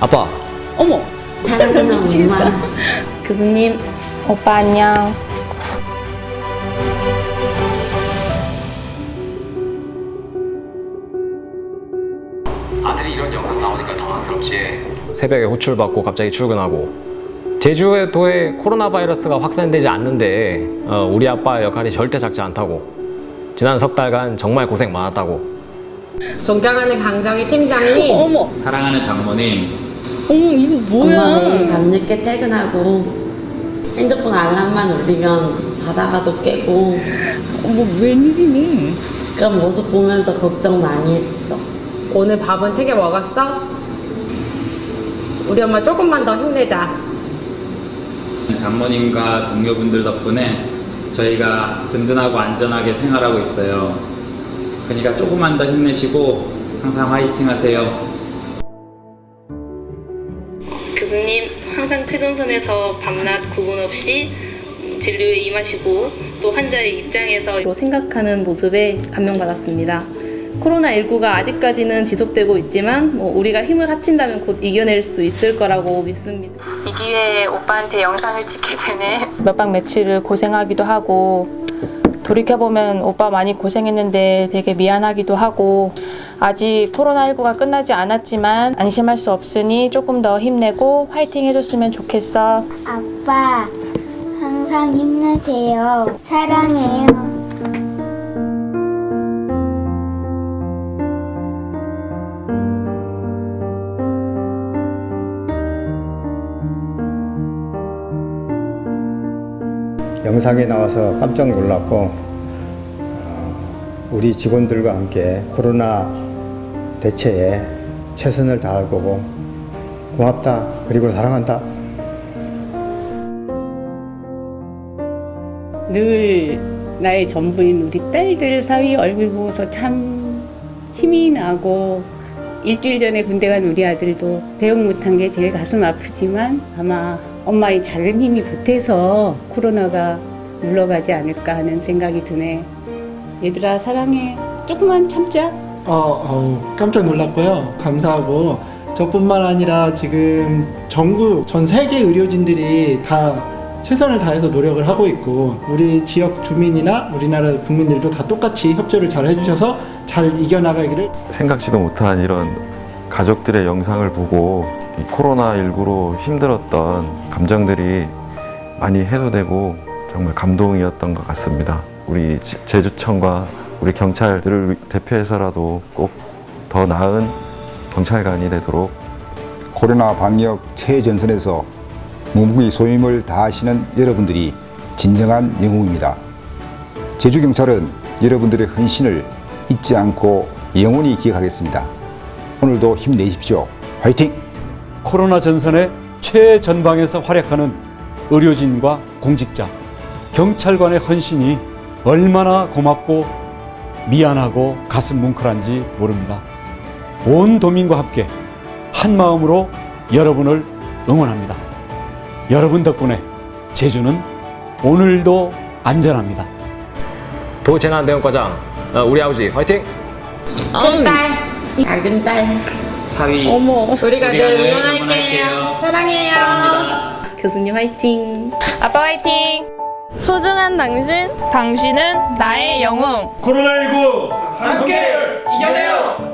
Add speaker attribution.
Speaker 1: 아빠.
Speaker 2: 어머.
Speaker 3: 사랑하는 엄마.
Speaker 2: 교수님
Speaker 4: 오빠 안녕.
Speaker 5: 아들이 이런 영상 나오니까 당황스럽지.
Speaker 1: 새벽에 호출 받고 갑자기 출근하고. 제주도에 코로나 바이러스가 확산되지 않는데 어, 우리 아빠의 역할이 절대 작지 않다고. 지난 석 달간 정말 고생 많았다고.
Speaker 6: 존경하는 강정희 팀장님.
Speaker 2: 어머
Speaker 7: 사랑하는 장모님,
Speaker 2: 어머 이거
Speaker 3: 엄마
Speaker 2: 뭐야
Speaker 3: 밤늦게 퇴근하고 핸드폰 알람만 울리면 자다가도 깨고
Speaker 2: 어머 웬일이니
Speaker 3: 그런 모습 보면서 걱정 많이 했어.
Speaker 6: 오늘 밥은 챙겨 먹었어? 우리 엄마 조금만 더 힘내자
Speaker 7: 장모님과 동료분들 덕분에 저희가 든든하고 안전하게 생활하고 있어요. 그러니까 조금만 더 힘내시고 항상 화이팅 하세요.
Speaker 8: 항상 최전선에서 밤낮 구분 없이 진료에 임하시고 또 환자의 입장에서 생각하는 모습에 감명받았습니다. 코로나19가 아직까지는 지속되고 있지만 뭐 우리가 힘을 합친다면 곧 이겨낼 수 있을 거라고 믿습니다.
Speaker 4: 이 기회에 오빠한테 영상을 찍게 되네. 몇박 며칠을 고생하기도 하고 돌이켜보면 오빠 많이 고생했는데 되게 미안하기도 하고 아직 코로나19가 끝나지 않았지만 안심할 수 없으니 조금 더 힘내고 화이팅 해줬으면 좋겠어.
Speaker 9: 아빠, 항상 힘내세요. 사랑해요.
Speaker 10: 영상에 나와서 깜짝 놀랐고 어, 우리 직원들과 함께 코로나 대처에 최선을 다할 거고 고맙다. 그리고 사랑한다.
Speaker 2: 늘 나의 전부인 우리 딸들 사위 얼굴 보고서 참 힘이 나고 일주일 전에 군대 간 우리 아들도 배웅 못한 게 제일 가슴 아프지만 아마 엄마의 작은 힘이 보태서 코로나가 물러가지 않을까 하는 생각이 드네. 얘들아 사랑해. 조금만 참자.
Speaker 11: 어, 어우, 깜짝 놀랐고요. 감사하고 저뿐만 아니라 지금 전국 전 세계 의료진들이 다 최선을 다해서 노력을 하고 있고 우리 지역 주민이나 우리나라 국민들도 다 똑같이 협조를 잘 해주셔서 잘 이겨나가기를
Speaker 12: 생각지도 못한 이런 가족들의 영상을 보고 이 코로나19로 힘들었던 감정들이 많이 해소되고 정말 감동이었던 것 같습니다. 우리 지- 제주청과 우리 경찰들을 위- 대표해서라도 꼭 더 나은 경찰관이 되도록
Speaker 13: 코로나 방역 최전선에서 무무기 소임을 다하시는 여러분들이 진정한 영웅입니다. 제주경찰은 여러분들의 헌신을 잊지 않고 영원히 기억하겠습니다. 오늘도 힘내십시오. 화이팅!
Speaker 14: 코로나 전선의 최전방에서 활약하는 의료진과 공직자, 경찰관의 헌신이 얼마나 고맙고 미안하고 가슴 뭉클한지 모릅니다. 온 도민과 함께 한 마음으로 여러분을 응원합니다. 여러분 덕분에 제주는 오늘도 안전합니다.
Speaker 1: 도재난대응과장 어, 우리 아버지 화이팅!
Speaker 6: 큰딸 작은 딸
Speaker 7: 사위,
Speaker 2: 어머
Speaker 6: 우리가 늘
Speaker 7: 응원할게요.
Speaker 6: 사랑해요
Speaker 8: 교수님 화이팅!
Speaker 4: 아빠 화이팅! 소중한 당신, 당신은 나의 영웅.
Speaker 7: 코로나19 함께 이겨내요.